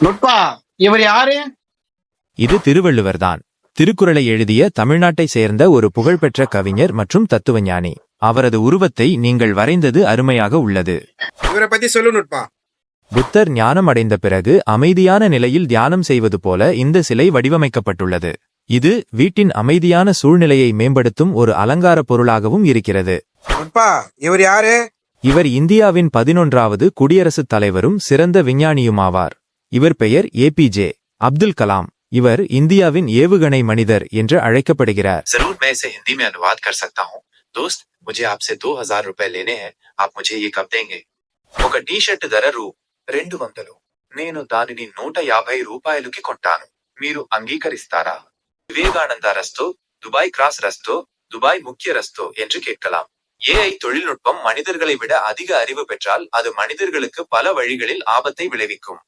நுட்பா இவர் யாரு? இது திருவள்ளுவர்தான் திருக்குறளை எழுதிய தமிழ்நாட்டை சேர்ந்த ஒரு புகழ்பெற்ற கவிஞர் மற்றும் தத்துவஞானி. அவரது உருவத்தை நீங்கள் வரைந்தது அருமையாக உள்ளது. இவரை பத்தி சொல்லு நுட்பா. புத்தர் ஞானம் அடைந்த பிறகு அமைதியான நிலையில் தியானம் செய்வது போல இந்த சிலை வடிவமைக்கப்பட்டுள்ளது. இது வீட்டின் அமைதியான சூழ்நிலையை மேம்படுத்தும் ஒரு அலங்கார பொருளாகவும் இருக்கிறது. நுட்பா இவர் யாரு? இவர் இந்தியாவின் பதினொன்றாவது குடியரசுத் தலைவரும் சிறந்த விஞ்ஞானியுமாவார். இவர் பெயர் ஏபிஜே அப்துல் கலாம் இவர் இந்தியாவின் ஏவுகணை மனிதர் என்று அழைக்கப்படுகிறார் जरूर मैं इसे हिंदी में अनुवाद कर सकता हूँ दोस्त मुझे आपसे दो हजार रुपए लेने हैं आप मुझे ये कब देंगे ఒక టీ షర్ట్ ధర రూ రెండు వందలు నేను దానిని నూట యాభై రూపాయలుకి కొంటాను మీరు అంగీకరిస్తారా விவேகானந்தா ரஸ்தோ துபாய் கிராஸ் ரஸ்தோ துபாய் முக்கிய ரஸ்தோ என்று கேட்கலாம் ஏஐ தொழில்நுட்பம் மனிதர்களை விட அதிக அறிவு பெற்றால் அது மனிதர்களுக்கு பல வழிகளில் ஆபத்தை விளைவிக்கும்